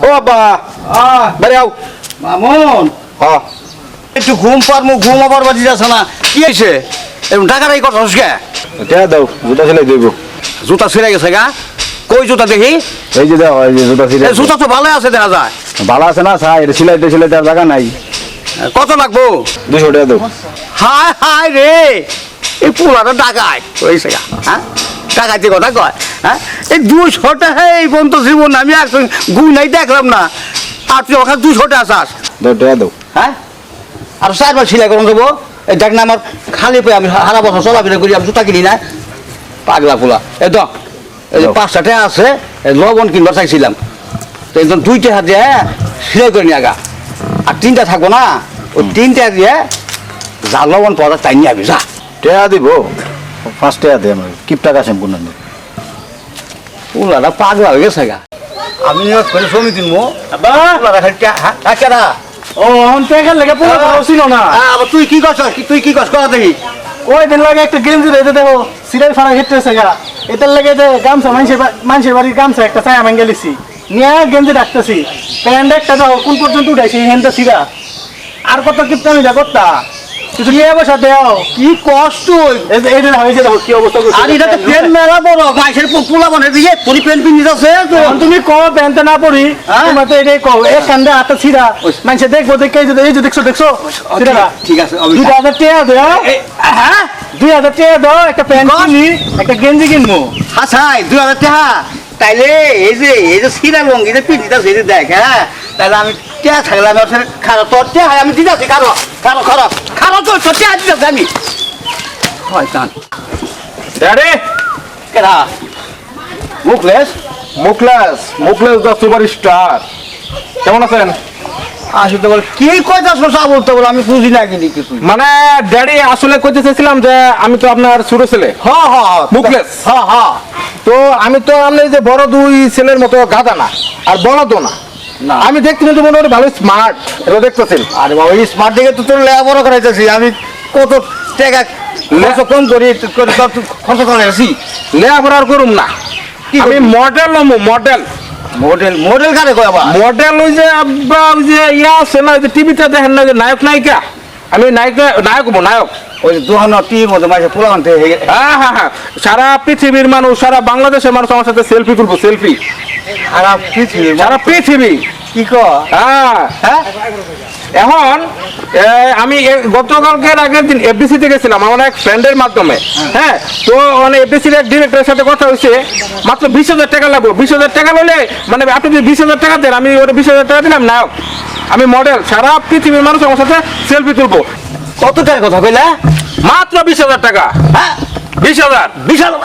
ও বাবা আহ, বাড়ি আও মামুন। হ্যাঁ একটু ঘুম পারমু ঘুম আবার বাজি যাচ্ছে না। কি হয়েছে? এরকম টাকাটাই কথা কে? এটা দাও জুতা সেলাই দেব। জুতা ছিঁড়ে গেছে গা? কই জুতা দেখি? এই যে দাও এই যে জুতা এ সেলাই জুতা তো ভালো আছে দেখা যায়। ভালো আছে না স্যার এটা সিলাইতে সিলাইতে আর জায়গা নাই। কত লাগবো? দুশো টাকা দাও। হায় হায় রে! এই পোলাটা টাকায় হয়েছে গা হ্যাঁ? টাকাইতে কথা কয়। হ্যাঁ? এই দুশো টাকা এই পর্যন্ত জীবন আমি একজন গুনাই দেখলাম না। আর তুই ওখানে দুশো টাকা চাস টাকা দাও হ্যাঁ? আর চারবার সিলাই করুন দেবো। এই দেখ না আমার খালি পেয়ে আমি হারা বছর চলাফেরা করি আমি জুতা কিনি না। পাগলা পোলা। এই তো এই যে। পাঁচটা টাকা আছে লবণ কিনবার চাইছিলাম। তো একদম দুইটা হাত দিয়ে সিলাই করে নিয়ে আগা। আর তিনটা থাকব না? ওই তিনটা দিয়ে যা লবণ পাওয়া যায় তাই নিয়ে আবি যা। টাকা দিব। পাঁচ টাকা দে আমার। কিপ টাকা শ্যাম্পু না পোলাটা পাগলা হয়ে গেছে গা। আমি করে শ্রমিক কিনবো। পোলাটা খালি টা- কেডা? ও হন টাকা লেগে পুরো ভালো ছিল না। আবার তুই কি করছ? তুই কি করছ? করা দেখি। ওই দিন লাগে একটা গেঞ্জি রেখে দেখো সিরিয়াল ফাড়া হেঁটেছে গা। এটার লেগে যে গামছা মানুষের বা- মানুষের বাড়ির গামছা একটা চাই আমি গেলিছি নিয়ে গেঞ্জি রাখতেছি প্যান্ট একটা দাও কোন পর্যন্ত উঠাইছি হ্যান্ডটা সিরা আর কত কিপটা যা করতা। কিছু নিয়ে বসা দেও। কি কষ্ট যে হয়েছে দেখো কি অবস্থা আর এটা তো মেলা বড়। গাছের পোলা বনে দিয়ে তোর পেন পিন তুমি কো প্যান্টটা না পড়ি হ্যাঁ? তোমার তো এটাই কো এক কান্দে হাতটা ছিড়া। মানুষে দেখব দেখে এই যে দেখছ দেখছ। ছিড়া ঠিক আছে দুই হাজার টাকা দেও। হ্যাঁ? দুই হাজার টাকা দাও একটা প্যান্ট? কিনি একটা গেঞ্জি কিনবো। হাসাই দুই হাজার টাকা। তাইলে এই যে এই যে সিরা লঙ্গি যে পিন দিতেছে দেখ হ্যাঁ? তাহলে আমি টেয়া থাকলে আমি খারো তোর টেয়া আমি দিতেছি খারো খারো খারো খারো তো তোর টেয়া দিতেছি আমি। হয় কান ড্যাডি কেডা Mukhles? Mukhles. Mukhles the super star. কেমন আছেন? আসলে বল। কি কয়টা শোষা বলতে বল? আমি বুঝি না কিন্তু কিছু মানে ড্যাডি আসলে কইতে চাইছিলাম যে আমি তো আপনার ছোট ছেলে। হ হ। মুখলেস? হ্যাঁ হ্যাঁ তো আমি তো আপনি যে বড় দুই ছেলের মতো গাদা না আর বড় তো না না। আমি দেখতে কিন্তু মোটামুটি ভালো স্মার্ট এটা দেখতেছেন। আরে বাবা এই স্মার্ট দিকে তো তোর লেখাপড়া করাইতেছি। আমি কত টাকা খরচ কম করি খরচ করাইছি লেখাপড়া আর করুম না। কি আমি? মডেল নমু মডেল মডেল মডেল কারে কয় আবার? মডেল ওই যে আব্বা ওই যে ইয়া আছে না যে টিভিতে দেখেন না যে নায়ক নায়িকা আমি নায়ক নায়ক হব নায়ক। ওই দোহান টিভির মধ্যে মাঝে পোলা আনতে হ্যাঁ হ্যাঁ হ্যাঁ সারা পৃথিবীর মানুষ সারা বাংলাদেশের মানুষ আমার সাথে সেলফি তুলবো সেলফি খারাপ পৃথিবী সারা পৃথিবী। কি কয়? হ্যাঁ। হ্যাঁ? এখন আমি গতকালকের আগের দিন এফডিসি তে গেছিলাম আমার এক ফ্রেন্ডের মাধ্যমে। হ্যাঁ। তো মানে এফডিসির এক ডিরেক্টরের সাথে কথা হয়েছে মাত্র বিশ হাজার টাকা লাগবে। বিশ হাজার টাকা নিলে মানে আপনি যদি বিশ হাজার টাকা দেন আমি ওটা বিশ হাজার টাকা দিলাম নায়ক। আমি মডেল সারা পৃথিবীর মানুষ আমার সাথে সেলফি তুলবো। কত টাকার কথা কইলা? মাত্র বিশ হাজার টাকা। হ্যাঁ? বিশ হাজার। বিশ এই,